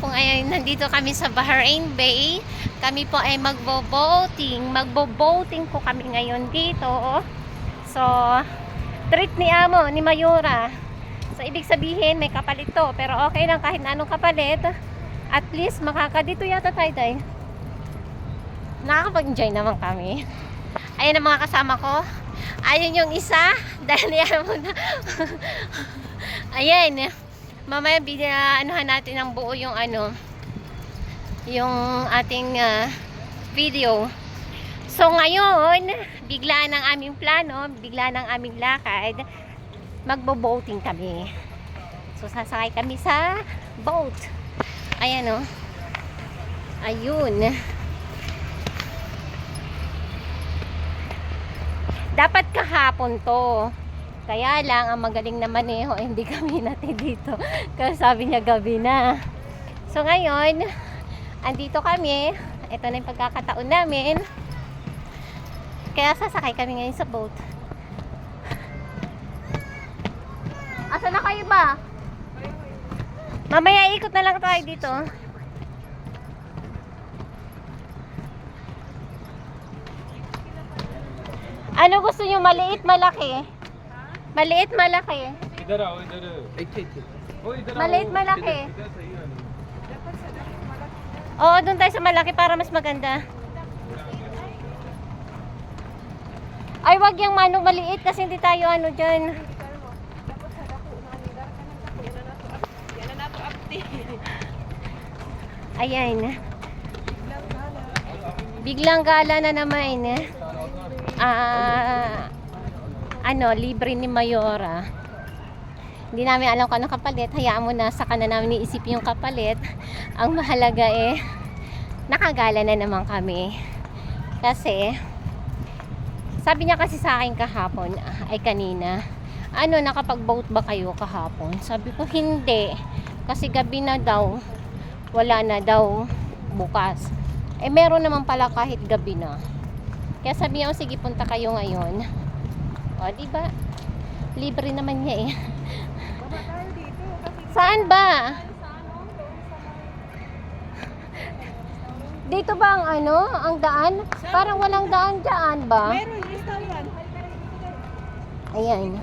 nandito kami sa Bahrain Bay. Kami po ay magbo-boating. Magbo-boating po kami ngayon dito. So, treat ni Amo, ni Mayura. So, ibig sabihin, may kapalit to. Pero okay lang kahit anong kapalit. At least, makakadito yata tayo tayo. Nakakapag-enjoy naman kami. Ayan ang mga kasama ko. Ayun yung isa. Dahil yan mo na. Ayan. Mamaya binaanuhan natin ng buo yung ano yung ating ah, video. So ngayon, bigla ng aming plano, bigla ng aming lakad, magbo-boating kami. So sasakay kami sa boat. Ayan o. Ayun. Dapat kahapon to. Kaya lang, ang magaling na maneho, eh, hindi kami natin dito. Kasi sabi niya gabi na. So ngayon, andito kami. Ito na yung pagkakataon namin. Kaya sasakay kami ngayon sa boat. Asa na kayo ba? Mamaya ikot na lang tayo dito. Ano gusto nyo? Maliit, malaki? Maliit, malaki. Idara, o idara. Ay, idara. Maliit, malaki. Oo, doon tayo sa malaki para mas maganda. Ay, wag yung manong maliit kasi hindi tayo ano dyan. Ayan. Biglang gala na naman. Eh. Ah ano, libre ni Mayora. Hindi namin alam kung anong kapalit. Hayaan mo na sa na namin iisip yung kapalit. Ang mahalaga eh, nakagala na naman kami. Kasi, sabi niya kasi sa akin kahapon, ay kanina, ano, nakapag-boat ba kayo kahapon? Sabi ko, hindi. Kasi gabi na daw, wala na daw bukas. Eh, meron naman pala kahit gabi na. Kaya sabi niya, "O, sige, punta kayo ngayon. O, di ba? Libre naman niya eh. Saan ba? Dito ba ang ano, ang daan? Parang walang daan dyan ba? Meron, restaurant. Ayan.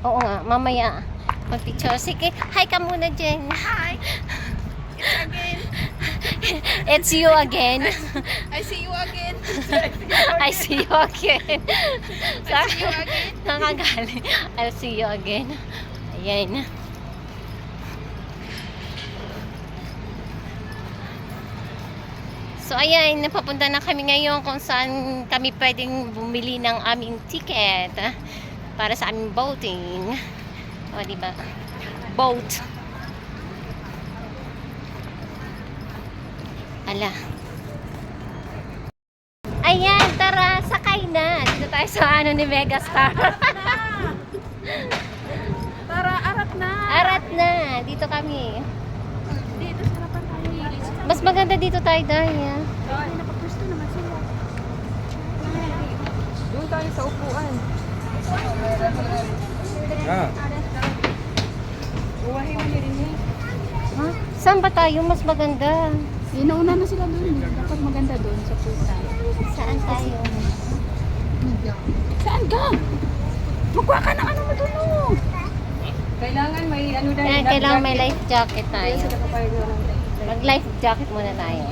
Oo nga, mamaya. Mag-picture. Sige, hi ka muna dyan. Hi. It's again. It's you again. I see you again. I see you again. I see you again. Nakagaling. I'll see you again. Ayan. So ayan, napapunta na kami ngayon kung saan kami pwedeng bumili ng aming ticket para sa aming boating. O, di ba? Boat. Ala. Ayan, tara, sakay na. Dito tayo sa ano ni Megastar. Tara, arat na. Arat na. Dito kami. Dito sarapan tayo. Mas maganda dito tayo dahil. ah. Ay, nakapwesto naman sila. Doon tayo sa upuan. हाँ Uwahin mo rin eh. Ha? Saan ba tayo mas maganda? Inauna na sila doon. Dapat maganda doon sa puta. Saan tayo? Saan ka? Magkuha ka ng ano mo doon oh. Kailangan may ano dahil. Ayan, kailangan may life jacket tayo. Mag life jacket muna tayo.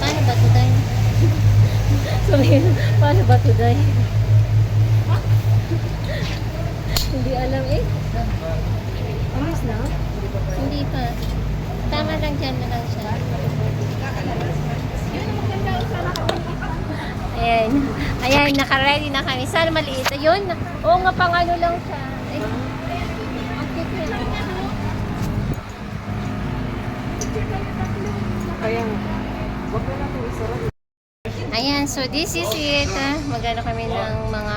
Paano ba ito tayo? Sabihin, paano ba ito tayo? Hindi alam eh. Alis na? Hindi pa. Tama lang dyan na lang siya. Ayan. Ayan, naka-ready na kami. Sana maliit. Ayun. Oo nga, pang ano lang siya. Ay. Ayan, so this is it. ah. Magano kami ng mga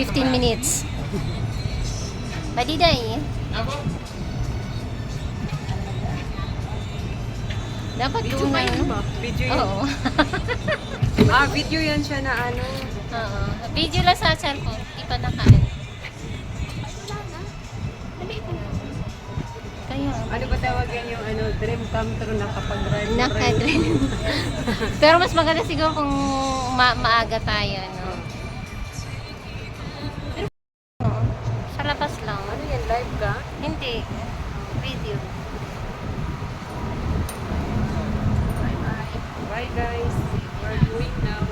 15 minutes. Badiday. Dapat Video ba na. yun ba? Video yun? Oo. Ah, video yan siya na ano. Oo. Video lang sa cellphone. Di pa nakain. Kaya. Ano ba tawag yan yung ano, dream come true na kapag ride Nakadream. Pero mas maganda siguro kung ma- maaga tayo, no? Oo. Sa labas lang. Ano yan, live ka? Hindi. Video. Bye guys. We're going now.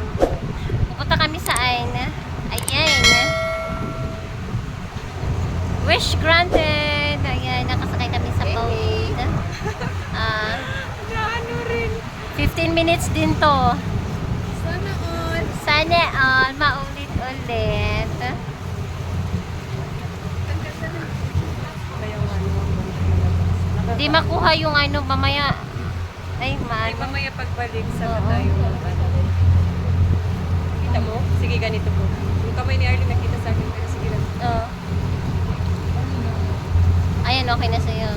Pupunta kami sa Aina. Ayan. Wish granted. Ayan, nakasakay kami sa boat. Ah, Ano rin? 15 minutes din to. Sana all. Sana all maulit-ulit. Kaya ano, Hindi makuha yung ano mamaya. Ay, Ay, man. mamaya pagbalik sa Oo. tayo. Kita mo? Sige, ganito po. Yung kamay ni Arlene nakita sa akin. Pero sige lang. Oo. Ayan, okay na sa'yo.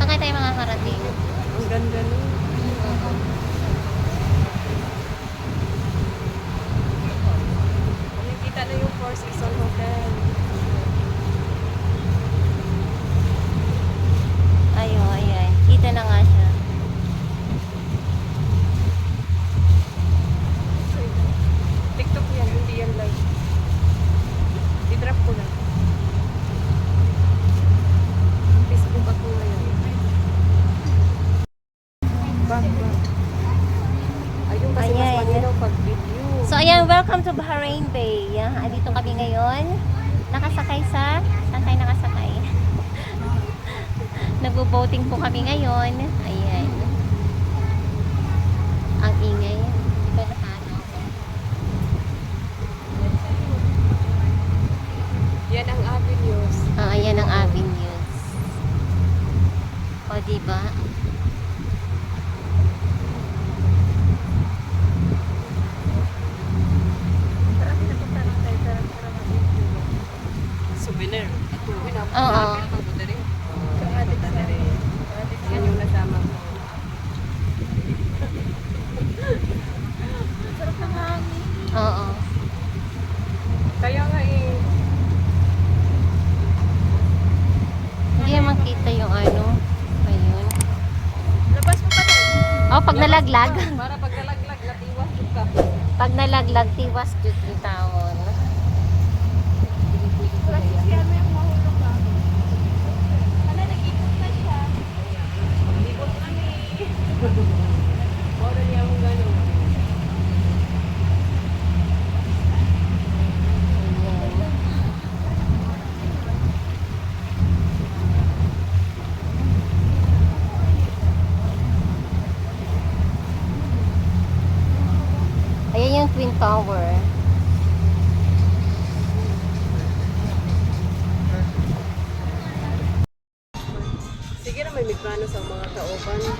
Saan kayo tayo makakarating? Ang ganda nun. Nakikita na yung Four Seasons Hotel. Ayun, ayan. Kita na nga. TikTok yan, hindi yan live. I-drop ko lang. Facebook ako ngayon. Back, back. Ayun kasi mas Ayan. malinaw pag video. So, ayan, Bahrain Bay. Yan, Andito kami ngayon. Nakasakay sa... Saan tayo nakasakay? Nagbo-boating po kami ngayon. Ayan. Ang ingay. Di ba nakano? Yan ang avenues. Ah, ayan ang avenues. O, di ba? Souvenir. Oo. Yan yung nasama ko. Oo. Kaya nga eh, Hindi naman kita yung ano. Ayun. labas mo pa tayo. Oh, pag nalaglag. Para pag nalaglag, natiwas ka. Pag nalaglag, tiwas jud yung taon. Bora niya. Ayan yung Twin Tower. Na may migrano sa mga kauban na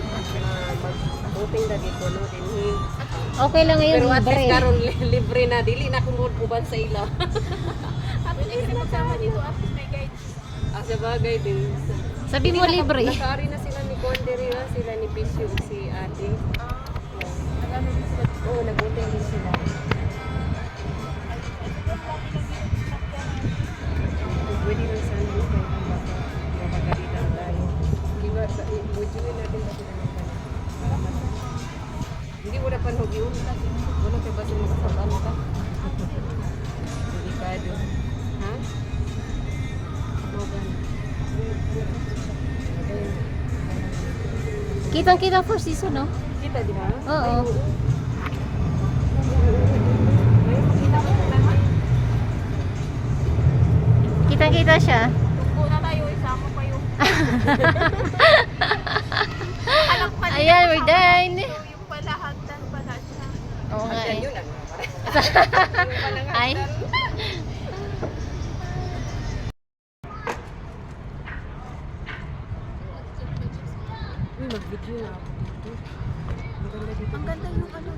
mag-voting na dito, no? Dinhi. Okay lang ngayon, Pero at libre. least karon li- libre na, dili na kumod uban sa ila. at least na dito, at least may guide. Ah, sa bagay din. Sabi mo Hindi, naka- libre. Nakaari na sila ni Conderi, ha? sila ni Pisyo, si ate. Oo, nag-voting din sila. Pwede lang sana Sa i-budgetin natin kasi naman tayo. Para mas- Hindi mo na panhog yun. Wala ka ba sila kasabaan ka? Delikado. Ha? Ayun. Kitang-kita for season, no? Kita di ba? Oo. Na. Kitang-kita siya. Ayan, we're done. yung pala hagdan pala siya. Oo nga eh. Ay. Uy, mag-video na ako dito. Ang ganda yung ano.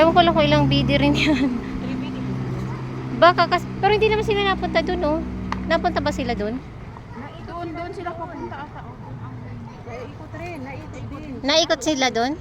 Ewan ko lang kung ilang bidi rin yan. Baka kas... Pero hindi naman sila napunta dun, oh. Napunta ba sila dun? Doon, doon sila papunta ata. oh. Naikot rin, naikot din. Naikot sila dun?